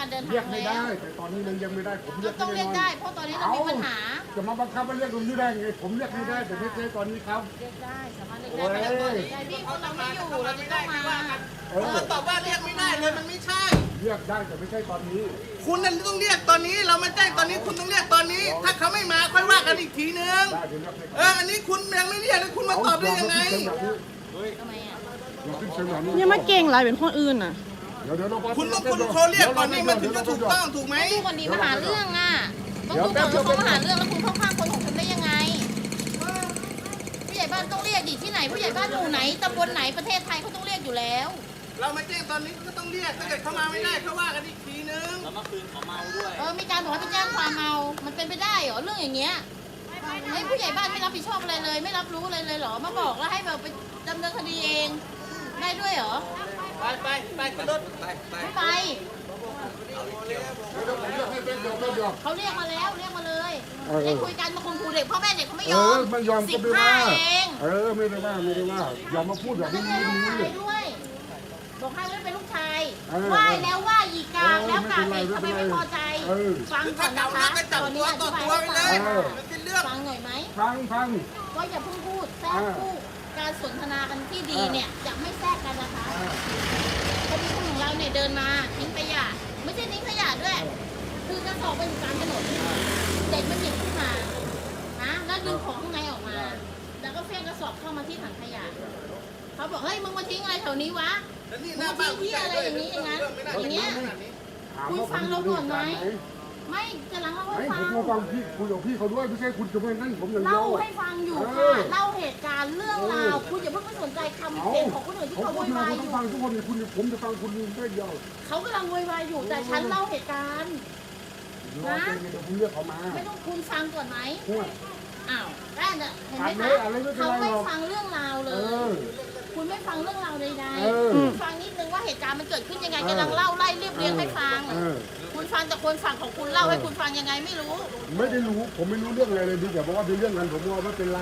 การเดินเรียทากงไม่แล้ได้ วแต่ตอนนี้มันยังไม่ได้ผมเรีก็ยกต้องเรียกได้ เพราะตอนนี้เรามีปัญหา จะมาบังคับมาเรียกตรงนี้ได้ไงผมเรียกไม่ได้แต่ไม่ใช่ตอนนี้ครับ เรียกได้สามารถเรียกได้ไม่ต้องบอกใจพี่คนเราไม่อยู่เราจะต้องมาเอเขาอก็ตอบว่าเรียกไม่ได้เลยมันไม่ใช่ เรียกได้แต่ไม่ใช่ตอนนี้ คุณนั่นต้องเรียกตอนนี้ เราไม่แจ้งตอนนี้คุณต้องเรียกตอนนี้ ถ้าเขาไม่มาค่อยว่ากันอีกทีนึง ได้เดี๋ยวเรียกไปเอออันนี้คุณยังไม่เรียกแล้วคุณมาตอบได้ยังไง ทำไมอะ อย่าขึ้นเสียงแบบนี้อย่ามาเก่งหลายเป็นคนอื่นน่ะ เดี๋ยวเดี๋ยวเราคุณต้องคุณเขาเรียกก่อนนี่มันถึงจะถูกต้องถูกไหมดูคนดีมาหาเรื่องอะต้องดูก่อนว่าเขามาหาเรื่องแล้วคุณเข้าข้างคนของคุณได้ยังไง ผู้ใหญ่บ้านต้องเรียกดิที่ไหน ผู้ใหญ่บ้านหมู่ไหนตำบลไหนประเทศไทยเขาต้องเรียกอยู่แล้ว เรามาแจ้งตอนนี้ก็ต้องเรียกถ้าเกิดเขามาไม่ได้เขาว่ากันอีกทีนึงเออมีการบอกให้ไปแจ้งความเอามันเป็นไปได้เหรอเรื่องอย่างเงี้ยไอ้ยผู้ใหญ่บ้านไม่รับผิดชอบอะไรเลย ไม่รับรู้อะไรเลยเหรอมาบอกแล้วให้แบบไปดำเนินคดีเองได้ด้วยเหรอ ไปไปไปขึ้นรถไปไปไม่ไปเดี๋ยวผมเรียกให้เป็นเดี๋ยวเป็นเดี๋ยวเขาเรียกมาแล้วเรียกมาเลยเออได้คุยกันมาคุมครูเด็กพ่อแม่เด็กเขาไม่เอยออมไม่ยอมสิก็บไม่ห้าว่าเองเออไม่ได้ว่าไม่ได้ว่าอย่ามาพูดแบบแล้วนี้ก็ไม่เลยดีลูกชายด้วยบอกให้ว่าเป็นลูกชายเออไหว้แล้วไหว้อีกกลางเออแล้วกลางไม่อีกเป็นไรทำไมไม่พอใจเออฟังก่ถ้าอนเก่านะคะนักก็จับตอนตันี้วอต่อธิบายตัวให้ไปเลฟัยงเออมันเป็นเรื่องฟังหน่อยไหมฟังฟังก็อย่าเพิ่งพูดแทรกคู่ การสนทนากันที่ดีเนี่ยจะไม่แทรกกันนะคะพอดีคนของเราเนี่ยเดินมาทิ้งขยะไม่ใช่ทิ้งขยะด้วย คือกระสอบไปอยู่กลางถนนเด็กมันหยิบขึ้นมานะแล้วดึงของข้างในออกมา แล้วก็เฟี้ยงกระสอบเข้ามาที่ถังขยะเขาบอกเฮ้ยมึงมาทิ้งอะไรแถวนี้วะแล้วนี่หน้าบ้านผู้ใหญ่ด้วยเรื่องไม่น่าอย่างเงี้ยขนาดนี้ถามคุณว่าฟังเราก่อนไหมผม ไม่จะหลังเล่าไม่ให้ฟัผมงมาฟังพี่คุยกับพี่เขาด้วยไม่ใช่คุณจะมานั่นผมอย่างเดีเล่ายวให้ฟังอยู่เอค่ะอ เล่าเหตุการณ์เรื่องราวคุณอย่าเพิ่งไปสนใจคำเพลงของคนอื่นที่เขาเขาพูโวดยมาวายคุณอต้องยู่ฟังทุกคนคุณผมจะฟังคุณด้วยเดียวเขากำลังโวยวายอยู่แต่ฉันเล่าเหตุการณ์ รอเจอเดี๋ยวผมเรียกเขามาไม่ต้องคุณฟังก่อนไหมพูดอ้าวได้น่ะเห็นไหมอ่านเลคะยอ่านเลยไม่เป็นเขาไรไม่หรอกฟังเรื่องราวเลเอยอ คุณไม่ฟังเรื่องราวใดเออๆคุณฟังนิดนึงว่าเหตุการณ์มันเกิดขึ้นยังไงกำลังเล่าไล่เรียบเรียงให้ฟัง เออ คุณฟังแต่คนฝั่งของคุณเล่าให้คุณฟังยังไงไม่รู้ ไม่ได้รู้ผมไม่รู้เรื่องอะไรเลยดีแต่บอกว่าเป็นเรื่องกันผมว่าไม่เป็นไร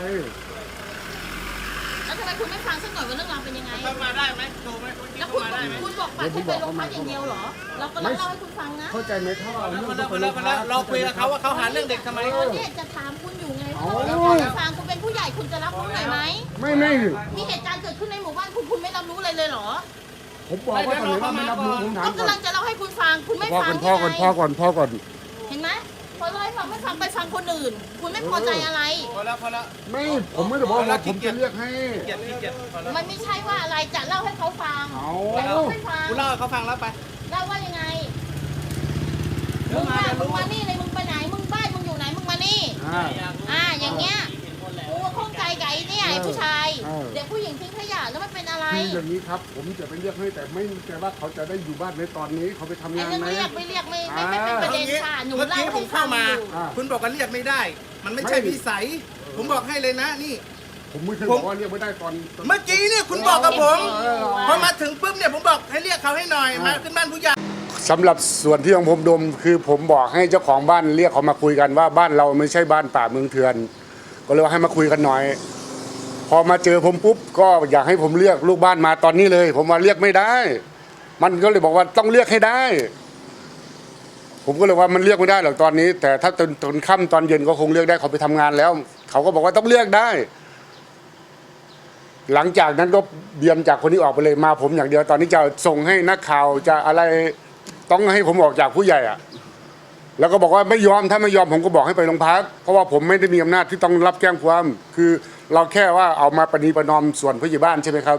แล้วทำไมคุณไม่ฟังสักหน่อยว่าเรื่องราวเป็นยังไง เขามาได้ไหมโทรไหมคุณแล้วเขาคุณมาได้ไหมคุณบอกปัดให้ไปโรงพักอย่างเดียวเหรอ เราก็เล่าให้คุณฟังนะเข้าใจไหมถ้าเอาเรื่องมาต้แล้อวงไปมาโรแล้วงพักมาแล้วเราคุยกับเขาว่าเขาหาเรื่องเด็กทำไมเออเนี่ยจะถามคุณอยู่ไงว่าเอาเราเล่าให้ฟังคุณเป็นผู้ใหญ่คุณจะรับรู้หน่อยไหม ไม่ไม่ มีเหตุการณ์เกิดขึ้นในหมู่บ้านคุณคุณไม่รับรู้เลยเลยเหรอ ผมบอกว่าตอนไหนว่าไม่รับรู้ผมถามก็ก่อกำลันงจะเล่าให้คุณฟัง คุณไม่พ่อฟัก่งอนพ่อก่อนพ่อก่อนพ่อก่อนเห็นไหมพอเล่าให้ฟังไม่ฟังไปฟังคนอื่น คุณไม่พอใจอะไร พอแล้วพอแล้วไม่ผมไม่ได้บอกว่าผมจะเรียกให้เกียรติเกียรติพอแล้วมันไม่ใช่ว่าอะไรจะเล่าให้เขาฟังเอาแต่เล่าให้ฟังคุณเล่าให้เขาฟังแล้วไปเล่าว่ายังไงมึงมามึงมานี่เลยมึงไปไหนมึงบ้านมึงอยู่ไหนมึงมานี่อ่าอ่าอย่างเงี้ย กูก็ข้องใจกับไอ้เนี่ยไอ้ผู้ชาย เออ เด็กผู้หญิงทิ้งขยะแล้วมันเป็นอะไรคืออย่างนี้ครับ ผมจะไปเรียกให้แต่ไม่แต่ว่าเขาจะได้อยู่บ้านในตอนนี้เขาไปทำไอ้งานเรื่องไหม เรียกไม่เรียกไม่ไม่ไม่เป็นประเด็นค่ะหนูเมื่อเล่ากี้ผให้มฟัเข้างมา อยู่ อ่าคุณบอกกันเรียกไม่ได้ มันไม่ใช่ไม่ วิสัย ผมบอกให้เลยนะนี่ ผมไม่เคยบอกว่าเรียกไม่ได้ตอนตอน เมื่อกี้เนี่ยคุณบอกกับผมเออ พอมาถึงปุ๊บเนี่ยผมบอกให้เรียกเขาให้หน่อยมาขึ้นบ้านผู้ใหญ่ สำหรับส่วนที่ของผมดมคือผมบอกให้เจ้าของบ้านเรียกเขามาคุยกันว่าบ้านเราไม่ใช่บ้านป่าเมืองเถื่อน ก็เลยว่าให้มาคุยกันหน่อย พอมาเจอผมปุ๊บก็อยากให้ผมเรียกลูกบ้านมาตอนนี้เลย ผมว่าเรียกไม่ได้ มันก็เลยบอกว่าต้องเรียกให้ได้ ผมก็เลยว่ามันเรียกไม่ได้หรอกตอนนี้ แต่ถ้าตอนตอนค่ำตอนเย็นก็คงเรียกได้เขาไปทำงานแล้ว เขาก็บอกว่าต้องเรียกได้ หลังจากนั้นก็เบียมจากคนนี้ออกไปเลยมาผมอย่างเดียวตอนนี้จะส่งให้นักข่าวจะอะไรต้องให้ผมออกจากผู้ใหญ่อะ แล้วก็บอกว่าไม่ยอมถ้าไม่ยอมผมก็บอกให้ไปโรงพักเพราะว่าผมไม่ได้มีอำนาจที่ต้องรับแจ้งความ คือเราแค่ว่าเอามาปณีประนอมส่วนผู้ใหญ่บ้านใช่ไหมครับ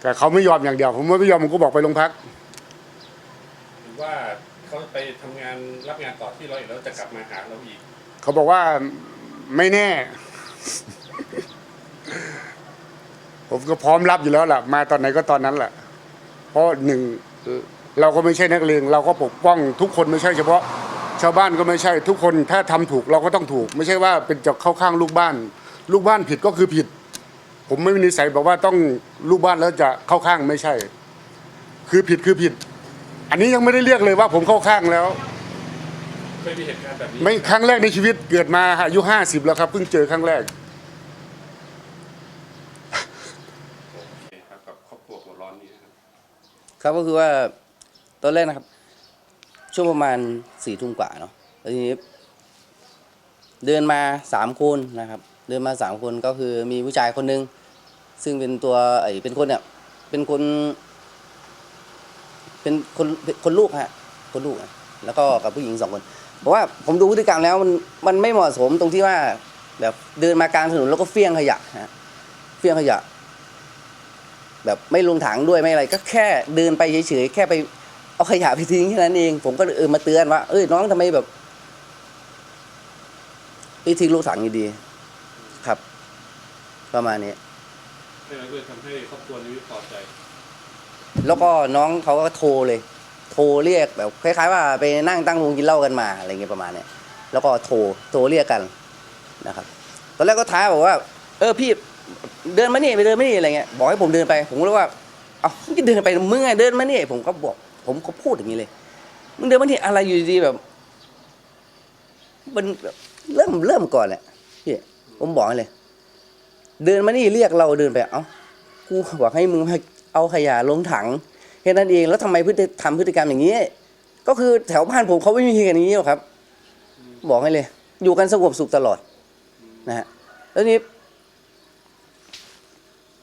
แต่เขาไม่ยอมอย่างเดียว ผมไม่ยอมผมก็บอกไปโรงพักหรือว่าเขาไปทำงานรับงานต่อที่ร้อยเอ็ดแล้วจะกลับมาหาเราอีก เขาบอกว่าไม่แน่ ผมก็พร้อมรับอยู่แล้วล่ะ มาตอนไหนก็ตอนนั้นแหละเพราะหนึ่ง เอ่อเราก็ไม่ใช่นักเลงเราก็ปกป้องทุกคนไม่ใช่เฉพาะ ชาวบ้านก็ไม่ใช่ทุกคนถ้าทำถูกเราก็ต้องถูก ไม่ใช่ว่าเป็นจะเข้าข้างลูกบ้าน ลูกบ้านผิดก็คือผิด ผมไม่มีนิสัยบอกว่าต้องลูกบ้านแล้วจะเข้าข้างไม่ใช่ คือผิดคือผิด อันนี้ยังไม่ได้เรียกเลยว่าผมเข้าข้างแล้วเคยมีเหตุการณ์แบบนี้ไม่ครั้งแรกในชีวิตเกิดมาอายุห้าสิบแล้วครับเพิ่งเจอครั้งแรกโอเคครับกับครอบครัวหัวร้อนนี้นะครับครับก็คือว่า ตอนแรกนะครับ ช่วงประมาณสี่ทุ่มกว่าเนาะแล้วทีนี้เดินมาสามคนนะครับ เดินมาสามคนก็คือมีผู้ชายคนหนึ่งซึ่งเป็นตัวไอ้เป็นคนเนี่ยเป็นคน เป็นคนคนลูกฮะคนลูกอะแล้วก็กับผู้หญิงสองคนบอกว่าผมดูพฤติกรรมแล้วมันมันไม่เหมาะสมตรงที่ว่าแบบเดินมากลางถนนแล้วก็เฟี้ยงขยะฮะเฟี้ยงขยะ แบบไม่ลงถังด้วยไม่อะไร ก็แค่เดินไปเฉยๆแค่ไป เอาขยะไปทิ้งแค่นั้นเอง ผมก็เออมาเตือนว่า เอ้ยน้องทำไมแบบเอ้ยทิ้งลูกถังดีๆครับ ประมาณนี้ให้เราเลยทำให้ครอบครัวนี้ไม่พอใจ แล้วก็น้องเขาก็โทรเลย โทรเรียกแบบคล้าย ๆ ว่าไปนั่งตั้งวงกินเหล้ากันมาอะไรเงี้ยประมาณเนี้ยแล้วก็โทรโทรเรียกกันนะครับ ตอนแรกก็ท้าบอกว่า เออพี่เดินมานี่ไปเดินมานี่อะไรเงี้ยบอกให้ผมเดินไป ผมก็เลยว่า เอ้ามึงจะเดินไปมึงไงเดินมานี่ผมก็บอก ผมก็พูดอย่างนี้เลยมึงเดินมานี่อะไรอยู่ดีแบบ มันเริ่มเริ่มก่อนแหละพี่ผมบอกให้เลย เดินมานี่เรียกเราเดินไป เอ้ากูบอกให้มึงเอาขยะลงถังแค่นั้นเองแล้วทำไมพฤติทำพฤติกรรมอย่างนี้ ก็คือแถวบ้านผมเขาไม่มีกันอย่างนี้หรอกครับ บอกให้เลย อยู่กันสงบสุขตลอดนะฮะแล้วนี้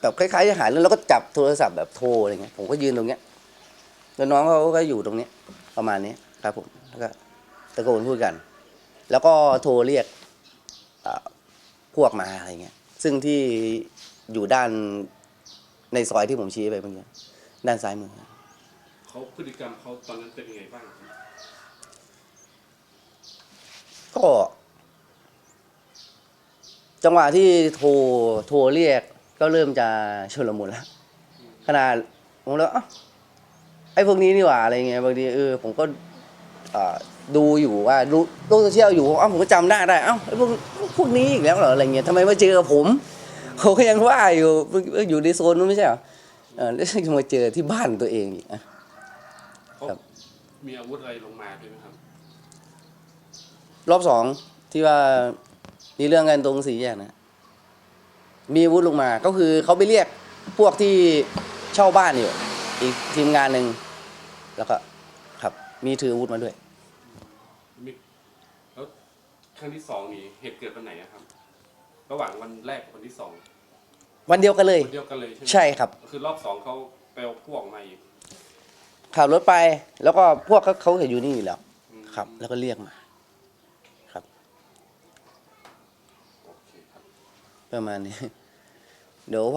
แบบคล้ายๆจะหาเรื่องแล้วก็จับโทรศัพท์แบบโทรอะไรเงี้ยผมก็ยืนตรงเนี้ย แล้วน้องเขาก็อยู่ตรงเนี้ยประมาณนี้ครับผมแล้วก็ตะโกนพูดกัน แล้วก็โทรเรียกอ่าพวกมาอะไรเงี้ย ซึ่งที่อยู่ด้านในซอยที่ผมชี้ไปเมื่อกี้ด้านซ้ายมือเขาพฤติกรรมเขาตอนนั้นเป็นยังไงบ้างครับก็จังหวะที่โทรโทรเรียกก็เริ่มจะชุลมุนแล้วขนาดผมแล้วาไอ้พวกนี้นี่หว่าอะไรเงี้ยบางทีเออผมก็อ่าดูอยู่ว่าดูโลกโซเชียลอยู่เอ้าผมก็จำได้ได้เอ้าไอ้พวกพวกนี้อีกแล้วเหรออะไรเงี้ยทำไมมาเจอผมเขาก็ยังว่าอยู่อยู่ในโซนนู้นไม่ใช่เหรอเออแล้วยังมาเจอที่บ้านตัวเองอีกอะเขาครับมีอาวุธอะไรลงมาด้วยไหมครับ รอบสองที่ว่ามีเรื่องกันตรงสี่แยกนะ มีอาวุธลงมาก็คือเขาไปเรียกพวกที่เช่าบ้านอยู่ อีกทีมงานหนึ่ง แล้วก็ครับมีถืออาวุธมาด้วย มีแล้วครั้งที่สองนี่เหตุเกิดวันไหนอะครับ ระหว่างวันแรกกับวันที่สองวันเดียวกันเลย วันเดียวกันเลยใช่ไหมใช่ครับ คือรอบสองเขาไปเอาพวกมาอีกขับรถไป แล้วก็พวกเขาเขาเห็นอยู่นี่อยู่แล้วอืมครับ แล้วก็เรียกมาครับโอเคครับ ประมาณนี้ เดี๋ยวพอ